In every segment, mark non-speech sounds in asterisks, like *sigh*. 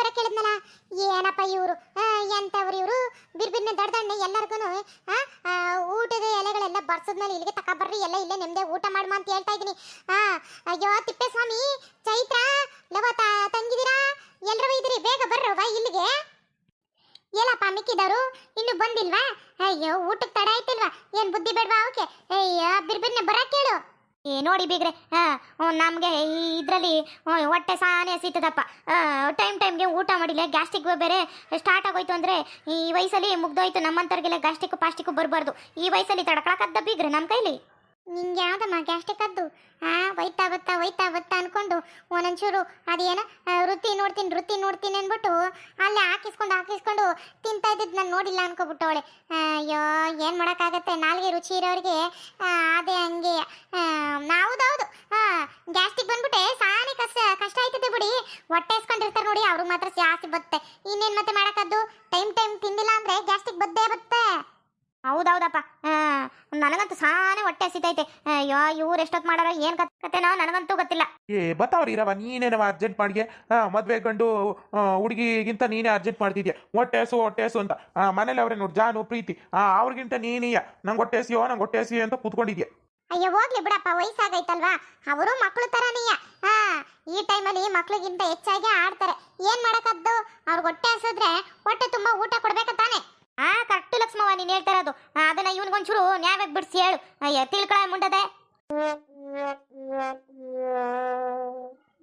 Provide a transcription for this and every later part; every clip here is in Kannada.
ಬರಕ್ ಹೇಳಿದ್ನಲ್ಲ? ಏನಪ್ಪ ಇವರು? ಎಂತವ್ರು ಇವರು? ಬಿರ್ಬಿರ್ನೆ ದಡ್ದಣ್ಣೆ ಎಲ್ಲರಿಗೂ ಊಟದ ಎಲೆಗಳೆಲ್ಲ ಬರ್ಸದ್ಮೇಲೆ ಇಲ್ಲಿಗೆ ತಕ ಬರ್ರಿ, ಎಲ್ಲ ಇಲ್ಲೇ ನಿಮ್ದೆ ಊಟ ಮಾಡುವ ಅಂತ ಹೇಳ್ತಾ ಇದ್ದೀನಿ. ಅಯ್ಯೋ, ತಿಪ್ಪೇಸ್ವಾಮಿ, ಚೈತ್ರ, ಲವ ತಂಗಿದಿರಾ? ಎಲ್ರೂ ಬೇಗ ಬೇಗ ಬರ್ರವ ಇಲ್ಲಿಗೆ. ಏನಪ್ಪ ಮಿಕ್ಕಿದವರು, ಇನ್ನು ಬಂದಿಲ್ವಾ? ಅಯ್ಯೋ, ಊಟಕ್ಕೆ ತಡ ಆಯ್ತಿಲ್ವಾ? ಏನ್ ಬುದ್ಧಿ ಬೇಡವಾ ಓಕೆ ಅಯ್ಯೋ ಬಿರ್ಬಿರ್ನೆ ಬರಕ್ ಹೇಳು ಏ, ನೋಡಿ ಬೀಗ್ರೆ ನಮಗೆ ಇದರಲ್ಲಿ ಹೊಟ್ಟೆ ಸಾನೆ ಸಿಗ್ತದಪ್ಪ ಟೈಮ್ ಟೈಮ್ಗೆ ಊಟ ಮಾಡಿಲ್ಲ ಗ್ಯಾಸ್ಟಿಕ್ ಬೇರೆ ಸ್ಟಾರ್ಟ್ ಆಗೋಯ್ತು ಅಂದರೆ ಈ ವಯಸ್ಸಲ್ಲಿ ಮುಗ್ದೋಯ್ತು ನಮ್ಮಂಥವ್ರಿಗೆಲ್ಲ ಗ್ಯಾಸ್ಟಿಕ್ ಪಾಸ್ಟಿಕ್ ಬರಬಾರ್ದು. ಈ ವಯಸ್ಸಲ್ಲಿ ತಡ್ಕೊಳಕದ್ದ ಬೀಗ್ರೆ ನಮ್ಮ ಕೈಲಿ? ನಿಂಗೆ ಯಾವ್ದಮ್ಮ ಗ್ಯಾಸ್ಟಿಕ್ ಅದ್ದು ಆ ಒಯ್ತಾ ಬತ್ತಾ ಒಯ್ತಾ ಬತ್ತಾ ಅನ್ಕೊಂಡು ಒಂದೊಂಚೂರು ಅದೇನ ವೃತ್ತಿ ನೋಡ್ತೀನಿ ವೃತ್ತಿ ನೋಡ್ತೀನಿ ಅಂದ್ಬಿಟ್ಟು ಅಲ್ಲೇ ಹಾಕಿಸ್ಕೊಂಡು ಹಾಕಿಸ್ಕೊಂಡು ತಿಂತಾ ಇದ್ದಿದ್ದು ನಾನು ನೋಡಿಲ್ಲ ಅನ್ಕೋಬಿಟ್ಟವಳೆ ಅಯ್ಯೋ, ಏನು ಮಾಡೋಕ್ಕಾಗತ್ತೆ? ನಾಲ್ಗೆ ರುಚಿ ಇರೋರಿಗೆ ಅದೇ ಹಂಗೆ. ಹೌದೌದು. ಗ್ಯಾಸ್ಟಿಕ್ ಬಂದ್ಬಿಟ್ಟೆ, ಸಾನೆ ಕಷ್ಟ ಕಷ್ಟ ಆಯ್ತದೆ ಬಿಡಿ. ಹೊಟ್ಟೆ ಇಸ್ಕೊಂಡಿರ್ತಾರೆ ನೋಡಿ, ಅವ್ರಿಗೆ ಮಾತ್ರ ಜಾಸ್ತಿ ಬತ್ತೆ. ಇನ್ನೇನು ಮತ್ತೆ ಮಾಡೋಕ್ಕದ್ದು? ಟೈಮ್ ಟೈಮ್ ತಿಂದಿಲ್ಲ ಅಂದರೆ ಗ್ಯಾಸ್ಟ್ರಿಕ್ ಬದ್ದೇ ಬತ್ತೆ. ಹೌದೌದಪ್ಪ. ನನಗಂತೂ ಸಾನೆ ಹೊಟ್ಟೆ ಹಸಿತೈತೆ. ಅಯ್ಯೋ ಇವ್ರು ಎಷ್ಟೊತ್ತು ಮಾಡಾರ ಏನ್ ಕತೆನೋ ನನಗಂತೂ ಗೊತ್ತಿಲ್ಲ. ಏ ಬತ್ತಾವ್ರಿ ಇರವ ನೀನೇನವ ಅರ್ಜೆಂಟ್ ಮಾಡಿಗೆ? ಮದ್ವೆ ಗಂಡು ಹುಡುಗಿಗಿಂತ ನೀನೇ ಅರ್ಜೆಂಟ್ ಮಾಡ್ತಿದ್ಯಾ? ಹೊಟ್ಟೆ ಹಸು ಹೊಟ್ಟೆ ಹಸು ಅಂತ. ಮನೇಲಿ ಅವ್ರೆ ನೋಡಿ ಜಾನು ಪ್ರೀತಿ. ಅವ್ರಿಗಿಂತ ನೀನೀಯ ನಂಗೆ ಹೊಟ್ಟೆ ಹಸಿಯೋ ನಂಗೆ ಹೊಟ್ಟೆ ಹಸಿಯೋ ಅಂತ ಕೂತ್ಕೊಂಡಿದ್ಯಾ? ಅಯ್ಯೋ ಹೋಗ್ಲಿ ಬಿಡಪ್ಪ ವಯಸ್ಸಾಗೈತಲ್ವಾ? ಅವರು ಮಕ್ಕಳು ತರನೀಯ ಹಾ ಈ ಟೈಮಲ್ಲಿ ಮಕ್ಳಿಗಿಂತ ಹೆಚ್ಚಾಗಿ ಆಡ್ತಾರೆ. ಏನ್ ಮಾಡಕದ್ದು ಅವ್ರಿಗೆ ಹೊಟ್ಟೆ ಹಸಿದ್ರೆ ಹೊಟ್ಟೆ ತುಂಬಾ ಊಟ ಕೊಡ್ಬೇಕು ತಾನೆ ಆ ನೀನು ಹೇಳ್ತಾ ಇರೋದು. ಅದನ್ನ ಇವನ್ಗೊಂಚೂರು ನ್ಯಾಯವಾಗಿ ಬಿಡಿಸಿ ಹೇಳು. ಅಯ್ಯ ತಿಳ್ಕೊಳ ಮುಂಡದೆ.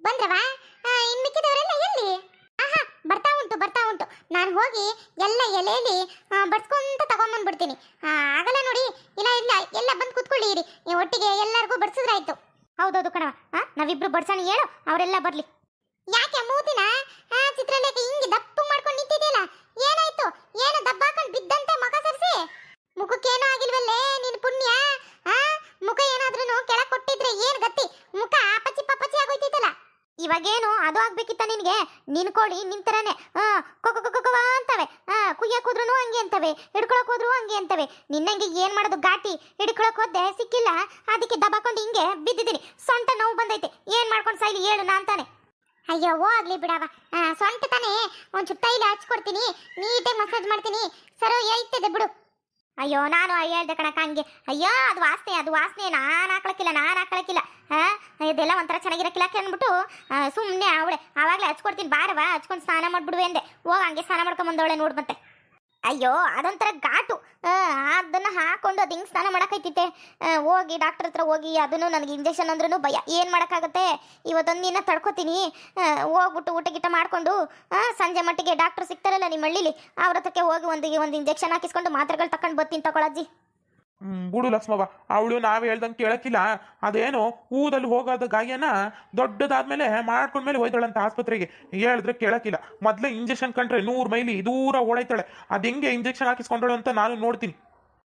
ಬಂದ್ರವಾ ಇನ್ ಮಿಕ್ಕಿದವರೆಲ್ಲ ಎಲ್ಲಿ? ಆಹಾ ಬರ್ತಾ ಉಂಟು ಬರ್ತಾ ಉಂಟು. ನಾನು ಹೋಗಿ ಎಲ್ಲ ಎಲೆಯಲ್ಲಿ ಬಡ್ಸ್ಕೊಂತ ತಗೊಂಬಂದ್ಬಿಡ್ತೀನಿ ಆಗಲ್ಲ ನೋಡಿ ಇಲ್ಲ ಇಲ್ಲ ಎಲ್ಲ ಬಂದು ಕುತ್ಕೊಳ್ಳಿ ಇರಿ ಒಟ್ಟಿಗೆ ಎಲ್ಲರಿಗೂ ಬಡ್ಸಿದ್ರಾಯ್ತು. ಹೌದೌದು ಕಣವ ನಾವಿಬ್ರು ಬಡ್ಸೋಣ ಹೇಳು ಅವರೆಲ್ಲ ಬರ್ಲಿ. ಯಾಕೆ ಮೂತಿನ? ದಿನ ಚಿತ್ರಲೇಖ ಹಿಂಗೆ ದಪ್ಪು ಮಾಡ್ಕೊಂಡು ನಿಂತಿದೆಯಲ್ಲ ಏನಾಯ್ತು ಏನು ದಬ್ಬ ಹಾಕೊಂಡು ಬಿದ್ದಂತೆ ಮುಖ ಸರಿಸಿ ಮುಖಕ್ಕೇನೂ ಆಗಿಲ್ವಲ್ಲೇ ನಿನ್ ಪುಣ್ಯ ಆ ಮುಖ ಏನಾದ್ರೂ ಕೆಳಗೆ ಕೊಟ್ಟಿದ್ರೆ ಏನ್ ಗತಿ ಮುಖ ಅಪಚಿ ಪಪಚಿ ಆಗೋಯ್ತಿತ್ತಲ್ಲ ಇವಾಗೇನು ಅದು ಆಗ್ಬೇಕಿತ್ತ ನಿನ್ನ ನಿನ್ ಕೋಳಿ ನಿಂತರನೆ ಆ ಕೊಕ ಕೊಕ ಕೊಕ ಅಂತವೆ. ಆ, ಕುಯ್ಯಕ್ ಹೋದ್ರು ಹಂಗೆ ಅಂತವೆ, ಹಿಡ್ಕೊಳಕ್ ಹೋದ್ರು ಹಂಗೆ ಅಂತವೆ. ನಿನ್ನಂಗೆ ಏನ್ ಮಾಡೋದು ಗಾಟಿ ಹಿಡ್ಕೊಳಕ್ ಹೋದೆ ಸಿಕ್ಕಿಲ್ಲ. ಅದಕ್ಕೆ ದಬಾಕೊಂಡು ಹಿಂಗೆ ಬಿದ್ದಿದ್ದೀನಿ. ಸೊಂಟ ನೋವು ಬಂದೈತೆ. ಏನ್ ಮಾಡ್ಕೊಂಡು ಸೈಲಿ ಹೇಳು ನಾ ತಾನೆ ಅಯ್ಯೋ ಹೋಗ್ಲಿ ಬಿಡವ. ಸೊಂಟ ತಾನೇ. ಒಂಚೂರು ಇಲ್ಲಿ ಹಚ್ಕೊಡ್ತೀನಿ. ನೀಟಾಗಿ ಮಸಾಜ್ ಮಾಡ್ತೀನಿ. ಸರೋ ಐತದೆ ಬಿಡು. ಅಯ್ಯೋ, ನಾನು ಹೇಳ್ದೆ ಕಣಕ್ಕ ಹಂಗೆ. ಅಯ್ಯೋ, ಅದು ವಾಸನೆ ಅದು ವಾಸನೆ. ನಾನು ಹಾಕ್ಲಕ್ಕಿಲ್ಲ, ನಾನು ಹಾಕೊಳಕ್ಕಿಲ್ಲ ಹಾ, ಇದೆಲ್ಲ ಒಂಥರ ಚೆನ್ನಾಗಿರಕ್ಕಿಲ್ಲ ಅಂದ್ಬಿಟ್ಟು ಸುಮ್ಮನೆ ಅವಳೆ, ಆವಾಗಲೇ ಹಚ್ಕೊಡ್ತೀನಿ ಬಾರವಾ ಹಚ್ಕೊಂಡು ಸ್ನಾನ ಮಾಡ್ಬಿಡುವೆ ಅಂದೆ. ಹೋಗಿ ಹಂಗೆ ಸ್ನಾನ ಮಾಡ್ಕೊಂಬಂದವಳೆ ನೋಡಿ ಮತ್ತೆ. ಅಯ್ಯೋ, ಅದೊಂಥರ ಘಾಟು. ಅದನ್ನ ಹಾಕೊಂಡು ಅದು ಹಿಂಗೆ ಸ್ನಾನ ಮಾಡೋಕ್ಕೈತಿತ್ತೆ ಹೋಗಿ ಡಾಕ್ಟರ್ ಹತ್ರ ಹೋಗಿ ಅದನ್ನು ನನಗೆ ಇಂಜೆಕ್ಷನ್ ಅಂದ್ರೂ ಭಯ. ಏನು ಮಾಡೋಕ್ಕಾಗತ್ತೆ? ಇವತ್ತೊಂದು ದಿನ ತಡ್ಕೊತೀನಿ. ಹೋಗ್ಬಿಟ್ಟು ಊಟ ಗೀಟ ಮಾಡಿಕೊಂಡು ಸಂಜೆ ಮಟ್ಟಿಗೆ ಡಾಕ್ಟರ್ ಸಿಗ್ತಾರಲ್ಲ ನಿಮ್ಮ ಹಳ್ಳಿಲಿ ಅವ್ರ ಹತ್ರಕ್ಕೆ ಹೋಗಿ ಒಂದು ಒಂದು ಇಂಜೆಕ್ಷನ್ ಹಾಕಿಸ್ಕೊಂಡು ಮಾತ್ರೆಗಳು ತಕೊಂಡು ಬರ್ತೀನಿ ತಗೊಳಜ್ಜಿ ಹ್ಮ್, ಬುಡು ಅವಳು ನಾವು ಹೇಳ್ದಂಗೆ ಕೇಳಕ್ಕಿಲ್ಲ. ಅದೇನು ಊದಲ್ಲಿ ಹೋಗೋದ ಗಾಯನ ದೊಡ್ಡದಾದ್ಮೇಲೆ ಮಾಡ್ಕೊಂಡ್ಮೇಲೆ ಹೋಯ್ತಾಳಂತ ಆಸ್ಪತ್ರೆಗೆ. ಹೇಳಿದ್ರೆ ಕೇಳಕ್ಕಿಲ್ಲ. ಮೊದ್ಲೇ ಇಂಜೆಕ್ಷನ್ ಕಂಡ್ರೆ ನೂರು ಮೈಲಿ ದೂರ ಓಡೈತಾಳೆ ಅದು ಹೆಂಗೆ ಇಂಜೆಕ್ಷನ್ ಹಾಕಿಸ್ಕೊಂಡಳು ಅಂತ ನಾನು ನೋಡ್ತೀನಿ.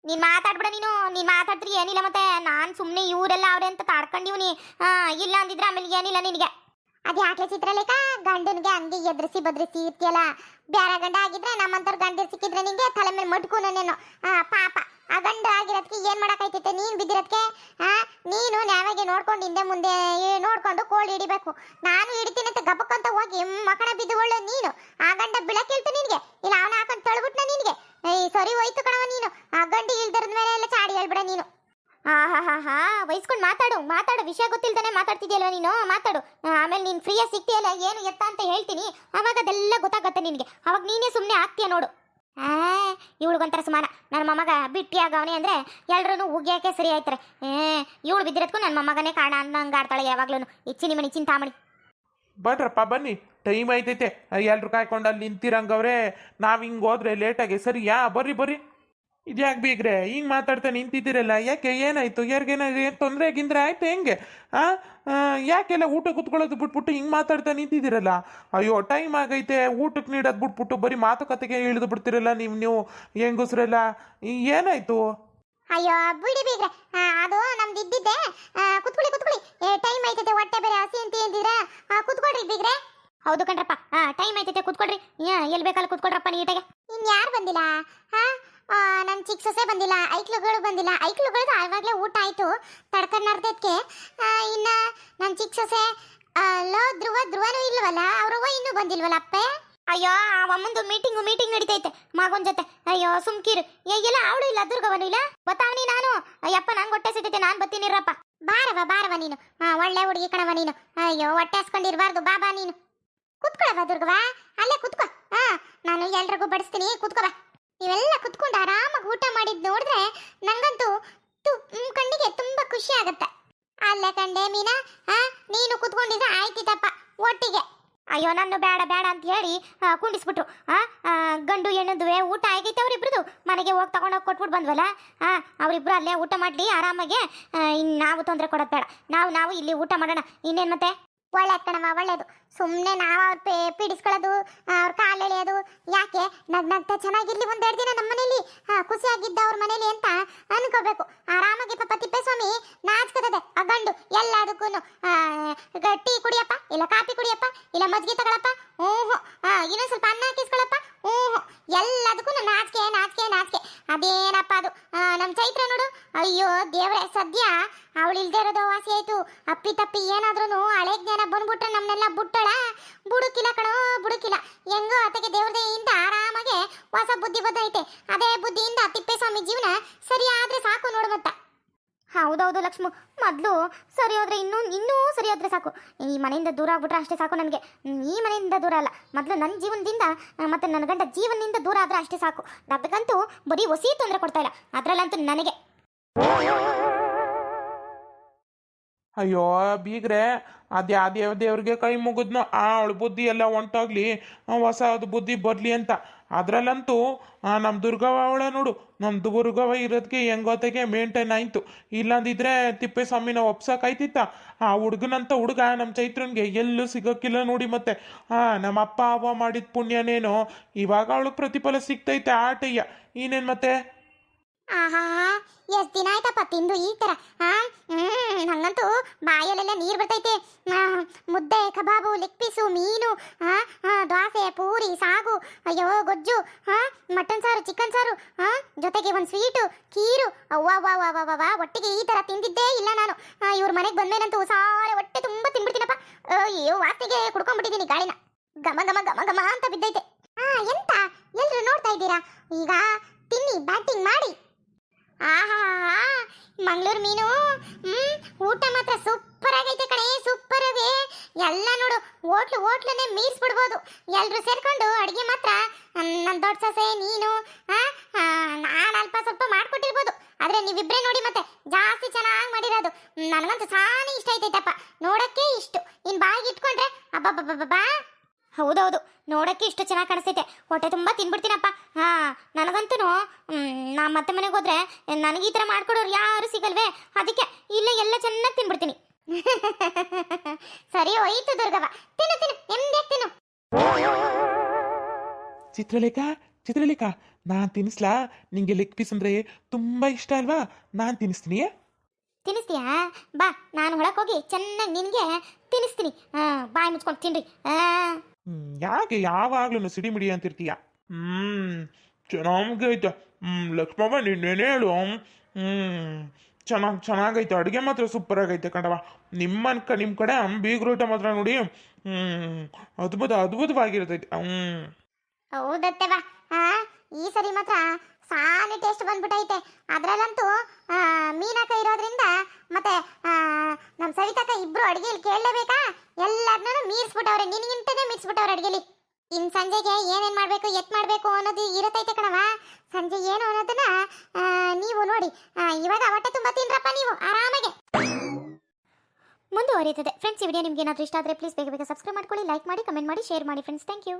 ನೀನ್ ಮಾತಾಡ್ಬಿಡ ನೀನು. ನೀನ್ ಮಾತಾಡ್ತೀರಿ ಏನಿಲ್ಲ ಮತ್ತೆ. ನಾನ್ ಸುಮ್ನೆ ಇವರೆಲ್ಲ ಅವ್ರೆ ಅಂತ ತಾಡ್ಕೊಂಡಿವ್ನಿ. ಇಲ್ಲ ಅಂದಿದ್ರೆ ಆಮೇಲೆ ಏನಿಲ್ಲ ನಿನಗೆ. ಅದು ಯಾಕೆ ಚಿತ್ರಲೇಖ? ಗಂಡನಿಗೆ ಹಂಗೆ ಎದ್ರಿಸಿ ಬದ್ರಿಸಿ ಇರ್ತಿಯಲ್ಲ. ಬೇರೆ ಗಂಡ ಆಗಿದ್ರೆ ನಮ್ಮಂತವ್ರ ಗಂಡ ಸಿಕ್ಕಿದ್ರೆ ನಿಂಗೆ ತಲೆ ಮೇಲೆ ಮಟ್ಕೊನೇನು ಪಾಪ. ಆ ಗಂಡ ಆಗಿರೋದಕ್ಕೆ ಏನ್ ಮಾಡಕೈತಿತ್ತೆ? ನೀನ್ ಬಿದ್ದಿರೋದಕ್ಕೆ ಆ? ನೀನು ನಾವಾಗೆ ನೋಡ್ಕೊಂಡು ಹಿಂದೆ ಮುಂದೆ ನೋಡ್ಕೊಂಡು ಕೋಳಿ ಹಿಡಿಬೇಕು. ನಾನು ಹಿಡಿತೀನಿ ಅಂತ ಗಬಕ್ಕಂತ ಹೋಗಿ ಮಕ್ಕಳ ಬಿದ್ದು ನೀನು. ಆ ಗಂಡ ಬಿಳಕಿಲ್ತು ನಿನ್ಗೆ. ಇಲ್ಲ, ಅವನ ಹಾಕೊಂಡು ತಳ್ಬಿಟ್ನ ನಿನ್ಗೆ. ಏಯ್, ಸರಿ ಹೋಯ್ತು ಕಣವ ನೀನು. ಆ ಗಂಡಿ ಇಲ್ದಿರದ ಮೇಲೆ ಎಲ್ಲ ಚಾಡಿ ಹೇಳ್ಬಿಡ ನೀನು. ಆಹಾಹಾಹಾ, ವಹಿಸ್ಕೊಂಡು ಮಾತಾಡು ಮಾತಾಡು. ವಿಷಯ ಗೊತ್ತಿಲ್ದಾನೆ ಮಾತಾಡ್ತಿದ್ಯಲ್ವ ನೀನು? ಮಾತಾಡು. ಆಮೇಲೆ ನೀನು ಫ್ರೀಯಾಗಿ ಸಿಗ್ತೀಯಲ್ಲ? ಏನು ಎತ್ತ ಅಂತ ಹೇಳ್ತೀನಿ. ಅವಾಗ ಅದೆಲ್ಲ ಗೊತ್ತಾಗತ್ತೆ ನಿನಗೆ. ಅವಾಗ ನೀನೇ ಸುಮ್ಮನೆ ಆಗ್ತೀಯ ನೋಡು. ಇವಳಿಗೊಂಥರ ಸುಮಾನ ನನ್ನ ಮೊಮ್ಮಗ ಬಿಟ್ಟಿ ಆಗವನೆ ಅಂದರೆ ಎಲ್ರೂ ಉಗ್ಯಾಕೆ ಸರಿ ಆಯ್ತಾರೆ. ಏ, ಇವಳು ಬಿದ್ದಿರೋದಕ್ಕೂ ನನ್ನ ಮೊಮ್ಮಗನೇ ಕಾರಣ ಅನ್ನಂಗೆ ಆಡ್ತಾಳೆ ಯಾವಾಗ್ಲೂ ಇಚ್ಚಿನಿ ಮಣಿ, ಚಿಂತಾಮಣಿ. ಬಡ್ರಪ್ಪ ಬನ್ನಿ. ಟೈಮ್ ಆಯ್ತೈತೆ. ಎಲ್ಲರೂ ಕಾಯ್ಕೊಂಡು ಅಲ್ಲಿ ನಿಂತಿರಂಗವ್ರೆ. ನಾವು ಹಿಂಗೆ ಹೋದ್ರೆ ಲೇಟಾಗಿ ಸರಿ ಯಾ ಬರ್ರಿ ಬರ್ರಿ. ಇದ್ಯಾಕೆ ಬೀಗ್ರೆ? ಹಿಂಗೆ ಮಾತಾಡ್ತಾ ನಿಂತಿದ್ದೀರಲ್ಲ? ಯಾಕೆ? ಏನಾಯ್ತು? ಏನು ತೊಂದರೆ ಗಿಂದ್ರೆ ಆಯ್ತು ಹೆಂಗೆ? ಆ? ಯಾಕೆಲ್ಲ ಊಟ ಕುತ್ಕೊಳ್ಳೋದು ಬಿಟ್ಬಿಟ್ಟು ಹಿಂಗೆ ಮಾತಾಡ್ತಾ ನಿಂತಿದ್ದೀರಲ್ಲ? ಅಯ್ಯೋ ಟೈಮ್ ಆಗೈತೆ. ಊಟಕ್ಕೆ ನೀಡೋದು ಬಿಟ್ಬಿಟ್ಟು ಬರೀ ಮಾತುಕತೆಗೆ ಇಳಿದು ಬಿಡ್ತಿರಲ್ಲ ನೀವು ನೀವು ಹೆಂಗಸ್ರೆಲ್ಲ? ಈ- ಏನಾಯ್ತು? ಅಯ್ಯೋ ಬಿಡಿ ಬೀಗ್ರೆ. ಆ, ಅದು ನಮ್ದು ಇದ್ದಿದ್ದೆ. ಕುತ್ಕೊಳ್ಳಿ ಕುತ್ಕೊಳ್ಳಿ. ಟೈಮ್ ಆಯ್ತೈತೆ ಹೊಟ್ಟೆ ಬೇರೆ ಹಸಿ ಅಂತ ಅಂದಿದ್ರ ಕುತ್ಕೊಳ್ರಿ ಬೀಗ್ರೆ. ಹೌದು ಕಣ್ರಪ್ಪ. ಟೈಮ್ ಆಯ್ತೈತೆ ಕುತ್ಕೊಳ್ರಿ. ಎಲ್ಲಿ ಬೇಕಲ್ಲ ಕುತ್ಕೊಳ್ರಪ್ಪ ನೀಟಾಗೆ ಇನ್ ಯಾರು ಬಂದಿಲ್ಲ ಹಾ ಸೊಸೆ ಬಂದಿಲ್ಲ ಐಕ್ಲುಗಳು ಬಂದಿಲ್ಲ. ಐಕ್ಲುಗಳು ಆವಾಗಲೇ ಊಟ ಆಯ್ತು. ತಡ್ಕೊಂಡರ್ದಕ್ಕೆ ಇನ್ನ ನನ್ನ ಚಿಕ್ಕ ಸೊಸೆ ಲೋ ಧ್ರುವ ಧ್ರುವನೂ ಇಲ್ವಲ್ಲ ಅವ್ರವ್ವ ಇನ್ನೂ ಬಂದಿಲ್ವಲ್ಲ ಅಪ್ಪೆ? ಅಯ್ಯೋ ಆ ಅಮ್ಮಂದು ಮೀಟಿಂಗು ಮೀಟಿಂಗ್ ನಡೀತೈತೆ ಮಗನ ಜೊತೆ. ಅಯ್ಯೋ ಸುಮ್ಕಿರು. ಎಲ್ಲ ಅವಳು ಇಲ್ಲ ದುರ್ಗವನು ಇಲ್ಲ? ಗೊತ್ತಾವನಿ ನಾನು? ಅಯ್ಯಪ್ಪ ನಂಗೆ ಹೊಟ್ಟೆ ಸಿಗ್ತೈತೆ ನಾನು ಬತ್ತೀನಿರಪ್ಪ ಬಾರವ ಬಾರವ ನೀನು. ಹಾ ಒಳ್ಳೆ ಹುಡುಗಿ ಕಣವ ನೀನು. ಅಯ್ಯೋ ಹೊಟ್ಟೆ ಹಸ್ಕೊಂಡಿರ್ಬಾರ್ದು ಬಾಬಾ ನೀನು. ಕುತ್ಕೊಳವ ದುರ್ಗವ ಅಲ್ಲೇ ಕುತ್ಕೋ. ಹಾ ನಾನು ಎಲ್ರಿಗೂ ಬಡಿಸ್ತೀನಿ ಕುತ್ಕೋ ಬಾ. ನೀವೆಲ್ಲ ಕುತ್ಕೊಂಡು ಆರಾಮಾಗಿ ಊಟ ಮಾಡಿದ್ ನೋಡಿದ್ರೆ ನಂಗಂತೂ ಕಣ್ಣಿಗೆ ತುಂಬಾ ಖುಷಿ ಆಗುತ್ತೆ. ಅಲ್ಲೇ ಕಂಡೆ ಮೀನಾ ಹಾ ನೀನು ಕುತ್ಕೊಂಡಿದ್ರೆ ಆಯ್ತಿತ್ತಪ್ಪ ಒಟ್ಟಿಗೆ. ಅಯ್ಯೋ ನಾನು ಬೇಡ ಬೇಡ ಅಂತ ಹೇಳಿ ಕುಂಡಿಸ್ಬಿಟ್ರು. ಆ, ಗಂಡು ಹೆಣ್ಣದ್ವೆ ಊಟ ಆಗೈತೆ ಅವ್ರಿಬ್ರದು. ಮನೆಗೆ ಹೋಗಿ ತಗೊಂಡೋಗಿ ಕೊಟ್ಬಿಟ್ಟು ಬಂದ್ವಲ್ಲ? ಆ ಅವರಿಬ್ರು ಅಲ್ಲೇ ಊಟ ಮಾಡ್ಲಿ ಆರಾಮಾಗೆ. ಇನ್ನು ನಾವು ತೊಂದರೆ ಕೊಡೋದು ಬೇಡ. ನಾವು ನಾವು ಇಲ್ಲಿ ಊಟ ಮಾಡೋಣ. ಇನ್ನೇನು ಮತ್ತೆ? ಒಳ್ಳೆ ಕಣವ ಒಳ್ಳೇದು. ಸುಮ್ಮನೆ ನಾವು ಅವ್ರ ಪೀಡಿಸ್ಕೊಳ್ಳೋದು ಅವ್ರ ಕಾಲು ಎಳೆಯೋದು. ಯಾಕೆ? ನಗ್ ನಗ್ತಾ ಚೆನ್ನಾಗಿರ್ಲಿ ಒಂದೆರಡು ದಿನ ನಮ್ಮ ಮನೇಲಿ. ಖುಷಿಯಾಗಿದ್ದ ಅವ್ರ ಮನೇಲಿ ಅಂತ ಅನ್ಕೋಬೇಕು. ಆರಾಮಾಗಿ ಪಾಪ ತಿಪ್ಪೇಸ್ವಾಮಿ ನಾಚ್ಕತದೆ ಆ, ಗಂಡು ಎಲ್ಲದಕ್ಕೂ ಟೀ ಕುಡಿಯಪ್ಪ, ಇಲ್ಲ ಕಾಫಿ ಕುಡಿಯಪ್ಪ, ಇಲ್ಲ ಮಜ್ಜಿಗೆ ತಗೊಳಪ್ಪ. ಹ್ಞೂ ಇನ್ನೊಂದು ಸ್ವಲ್ಪ ಅನ್ನ ಹಾಕಿಸ್ಕೊಳಪ್ಪ ಹ್ಞೂ ಎಲ್ಲದಕ್ಕೂ ನಾಚಿಕೆ ನಾಚಿಕೆ ನಾಚಿಕೆ. ಅದೇನಪ್ಪ ಅದು? ನಮ್ಮ ನಮ್ ಚೈತ್ರ ನೋಡು. ಅಯ್ಯೋ, ದೇವ್ರೆ, ಸದ್ಯ ಅವಳು ಇಲ್ದೇ ಇರೋದು ವಾಸಿ ಆಯ್ತು. ಅಪ್ಪಿ ತಪ್ಪಿ ಏನಾದ್ರೂ ಹಳೆ ಜ್ಞಾನ ಬಂದ್ಬಿಟ್ರೆ ನಮ್ನೆಲ್ಲ ಬುಟ್ಟಳ. ಬುಡುಕಿಲ್ಲ ಕಣೋ, ಬುಡುಕಿಲ್ಲ. ಹೆಂಗೋ ಆತಗೆ ದೇವ್ರ ದಯೆಯಿಂದ ಆರಾಮಾಗೆ ಹೊಸ ಬುದ್ಧಿ ಬಂದೈತೆ ಅದೇ ಬುದ್ಧಿಯಿಂದ ತಿಪ್ಪೇಸ್ವಾಮಿ ಜೀವನ ಸರಿ ಆದ್ರೆ ಸಾಕು ನೋಡು ಮತ್ತ. ಹೌದೌದು ಲಕ್ಷ್ಮು. ಮೊದಲು ಸರಿ ಹೋದ್ರೆ ಇನ್ನೂ ಇನ್ನೂ ಸರಿ ಹೋದ್ರೆ ಸಾಕು. ಈ ಮನೆಯಿಂದ ದೂರ ಆಗ್ಬಿಟ್ರೆ ಅಷ್ಟೇ ಸಾಕು ನನಗೆ ಈ ಮನೆಯಿಂದ ದೂರ ಅಲ್ಲ. ಮೊದಲು ನನ್ನ ಜೀವನದಿಂದ, ಮತ್ತೆ ನನ್ನ ಗಂಡ ಜೀವನದಿಂದ ದೂರ ಆದ್ರೆ ಅಷ್ಟೇ ಸಾಕು. ಅದಕ್ಕಂತೂ ಬರೀ ಹೊಸಿ ತೊಂದರೆ ಕೊಡ್ತಾ ಇಲ್ಲ. ಅದರಲ್ಲಂತೂ ನನಗೆ ಅಯ್ಯೋ, ಬೀಗ್ರೆ, ಅದು ಯಾವ ದೇವ್ ದೇವ್ರಿಗೆ ಕೈ ಮುಗಿದ್ನೋ, ಆ ಅವಳ ಬುದ್ಧಿ ಎಲ್ಲ ಹೊಂಟೋಗ್ಲಿ ಹೊಸ ಅದು ಬುದ್ಧಿ ಬರಲಿ ಅಂತ. ಅದರಲ್ಲಂತೂ ನಮ್ಮ ದುರ್ಗವ ಅವಳ ನೋಡು ನಮ್ಮ ದುರ್ಗವ್ವ ಇರೋದಕ್ಕೆ ಹೆಂಗೋತೆಗೆ ಮೇಂಟೈನ್ ಆಯ್ತು. ಇಲ್ಲಂದಿದ್ರೆ ತಿಪ್ಪೇಸ್ವಾಮಿನ ಒಪ್ಸಕ್ಕಾಯ್ತಿತ್ತ ಆ ಹುಡುಗನಂತ ಹುಡುಗ ನಮ್ಮ ಚೈತ್ರನ್ಗೆ ಎಲ್ಲೂ ಸಿಗೋಕ್ಕಿಲ್ಲ ನೋಡಿ ಮತ್ತೆ. ಆ, ನಮ್ಮ ಅಪ್ಪ ಅವ್ವ ಮಾಡಿದ ಪುಣ್ಯನೇನೋ, ಇವಾಗ ಅವಳಿಗೆ ಪ್ರತಿಫಲ ಸಿಗ್ತೈತೆ, ಆಟಯ್ಯ. ಇನ್ನೇನು ಮತ್ತೆ? ಆಹಾ ಎಷ್ಟ್ ದಿನ ಆಯ್ತಪ್ಪ ತಿಂದು ಈ ತರ? ಹಾ ಹ್ಮ್ ಹಂಗಂತೂ ಬಾಯಲ್ಲೆಲ್ಲ ನೀರ್ ಬರ್ತೈತೆ. ಆ, ಮುದ್ದೆ ಕಬಾಬು ಲೆಗ್ ಪೀಸು ಮೀನು ಆ, ಆ, ದೋಸೆ ಪೂರಿ ಸಾಗು ಅಯ್ಯೋ ಗೊಜ್ಜು ಹಾ ಮಟನ್ ಸಾರು ಚಿಕನ್ ಸಾರು ಹಾ ಜೊತೆಗೆ ಒಂದ್ ಸ್ವೀಟು ಕೀರು ಅವ್ವಾ ವಾ ವಾ ವಾ ವಾ ಒಟ್ಟಿಗೆ ಈ ತರ ತಿಂದಿದ್ದೇ ಇಲ್ಲ ನಾನು. ಇವ್ರ ಮನೆಗೆ ಬಂದ್ಮೇಲಂತೂ ಸಾರೆ ಹೊಟ್ಟೆ ತುಂಬಾ ತಿನ್ಬಿಡ್ತೀನಪ್ಪ. ಅಯ್ಯೋ ವಾಸ್ತಿಗೆ ಕುಡ್ಕೊಂಡ್ಬಿಟ್ಟಿದ್ದೀನಿ ಗಾಳಿನ. ಗಮ ಗಮ ಗಮ ಗಮ ಅಂತ ಬಿದ್ದೈತೆ. ಹಾ ಎಂತ? ಎಲ್ರು ನೋಡ್ತಾ ಇದ್ದೀರಾ? ಈಗ ತಿನ್ನಿ ಬ್ಯಾಟಿಂಗ್ ಮಾಡಿ. ಆಹಾ ಮಂಗಳೂರು ಮೀನು? ಹ್ಮ್, ಊಟ ಮಾತ್ರ ಸೂಪರ್ ಆಗೈತೆ ಕಣೆ ಸೂಪರ್ ಆಗಿ. ಎಲ್ಲ ನೋಡು, ಹೋಟ್ಲು, ಹೋಟ್ಲನ್ನೇ ಮೀರಿಸ್ಬಿಡ್ಬೋದು. ಎಲ್ಲರೂ ಸೇರ್ಕೊಂಡು ಅಡುಗೆ ಮಾತ್ರ. ನನ್ನ ದೊಡ್ಡ ಸೊಸೆ, ನೀನು ನಾನ್ ಅಲ್ಪ ಸ್ವಲ್ಪ ಮಾಡ್ಕೊಟ್ಟಿರ್ಬೋದು. ಆದ್ರೆ ನೀವಿಬ್ರೆ ನೋಡಿ ಮತ್ತೆ ಜಾಸ್ತಿ ಚೆನ್ನಾಗಿ ಮಾಡಿರೋದು. ನನಗಂತೂ ಸಾನಿ ಇಷ್ಟ ಆಯ್ತೈತಪ್ಪ. ನೋಡಕ್ಕೆ ಇಷ್ಟು. ಇನ್ ಬಾಯಿಗೆ ಇಟ್ಕೊಂಡ್ರೆ ಅಬ್ಬಬ್ಬಬ್ಬಬ್ಬಾ. ಹೌದೌದು. ನೋಡಕ್ಕೆ ಇಷ್ಟು ಚೆನ್ನಾಗಿ ಕಾಣಿಸ್ತೈತೆ. ಹೊಟ್ಟೆ ತುಂಬ ತಿನ್ಬಿಡ್ತೀನಪ್ಪ. ಹಾ ನನಗಂತೂ ನಾ ಮತ್ತೆ ಮನೆಗೆ ಹೋದ್ರೆ ನನಗೆ ಈ ಥರ ಮಾಡ್ಕೊಡೋರು ಯಾರು ಸಿಗಲ್ವೇ? ಅದಕ್ಕೆ ಇಲ್ಲೇ ಎಲ್ಲ ಚೆನ್ನಾಗಿ ತಿನ್ಬಿಡ್ತೀನಿ. *laughs* ಸರಿ ಹೋಯ್ತು ದುರ್ಗವ್ವ. ತಿನ್ನು ತಿನ್ನು ಎಂದೇ ತಿನ್ನು. ಚಿತ್ರಲೇಖಾ ಚಿತ್ರಲೇಖಾ ನಾನು ತಿನ್ನಿಸ್ಲಾ ನಿಂಗೆ ಲೆಗ್ ಪೀಸ್ ಅಂದರೆ ತುಂಬ ಇಷ್ಟ ಅಲ್ವಾ? ನಾನು ತಿನ್ನಿಸ್ತೀನಿ ತಿನ್ನಿಸ್ತೀಯಾ ಬಾ ನಾನು ಒಳಗೆ ಹೋಗಿ ಚೆನ್ನಾಗಿ ನಿನಗೆ ತಿನ್ನಿಸ್ತೀನಿ ಹಾಂ ಬಾಯಿ ಮುಚ್ಕೊಂಡು ತಿನ್ರಿ. ಆ ಹ್ಮ್, ಯಾಕೆ ಯಾವಾಗ್ಲೂ ಸಿಡಿಮಿಡಿ ಅಂತಿರ್ತೀಯ? ಹ್ಮ್ ಚೆನ್ನಾಗೈತೆ. ಹ್ಮ್ ಲಕ್ಷ್ಮವ್ವ ನೀನೇನು ಹೇಳು? ಹ್ಮ್ ಚೆನ್ನಾಗಿ ಚೆನ್ನಾಗೈತೆ. ಅಡುಗೆ ಮಾತ್ರ ಸೂಪರ್ ಆಗೈತೆ ಕಣವ ನಿಮ್ಮ ಕ ನಿಮ್ಮ ಕಡೆ ಬೀಗ್ರೂಟ ಮಾತ್ರ ನೋಡಿ ಹ್ಮ್ ಅದ್ಭುತ ಅದ್ಭುತವಾಗಿರ್ತೈತೆ. ಹ್ಮ್. ಹೌದತ್ತೆವ ಈ ಸರಿ ಮಾತ್ರ ಸಾನಿ ಟೇಸ್ಟ್ ಬಂದ್ಬಿಟ್ಟೈತೆ ಅದರಲ್ಲಂತೂ ಆ, ಮೀನಕ್ಕ ಇರೋದ್ರಿಂದ ಮತ್ತೆ ಆ, ಸವಿತಾಕ ಇಬ್ರು ಅಡಿಗೆಲಿ ಕೇಳಲೇಬೇಕಾ? ಎಲ್ಲಾರ್ನೂ ಮೀರ್ಸ್ಬಿಟ್ಟವ್ರೆ ನಿನಗಿಂತನೇ ಮೀರ್ಸ್ಬಿಟ್ಟವ್ರೆ ಅಡಿಗೆಲಿ. ಇನ್ ಸಂಜೆಗೆ ಏನೇನ್ ಮಾಡಬೇಕು ಎತ್ ಮಾಡಬೇಕು ಅನ್ನೋದು ಇರತೈತೆ ಕಣವ ಸಂಜೆ ಏನು ಅನ್ನೋದನ್ನ ನೀವು ನೋಡಿ. ಇವಾಗ ಹೊಟ್ಟೆ ತುಂಬ ತಿನ್ರಪ್ಪ ನೀವು ಆರಾಮಾಗೆ. ಮುಂದುವರಿಯುತ್ತದೆ. ಫ್ರೆಂಡ್ಸ್ ಈ ವಿಡಿಯೋ ನಿಮ್ಗೆ ಏನಾದರೂ ಇಷ್ಟ ಆದರೆ ಪ್ಲೀಸ್ ಬೇಗ ಬೇಗ ಸಬ್ಸ್ಕ್ರೈಬ್ ಮಾಡ್ಕೊಳ್ಳಿ ಲೈಕ್ ಮಾಡಿ ಕಮೆಂಟ್ ಮಾಡಿ ಶೇರ್ ಮಾಡಿ ಫ್ರೆಂಡ್ಸ್ ಥ್ಯಾಂಕ್ ಯು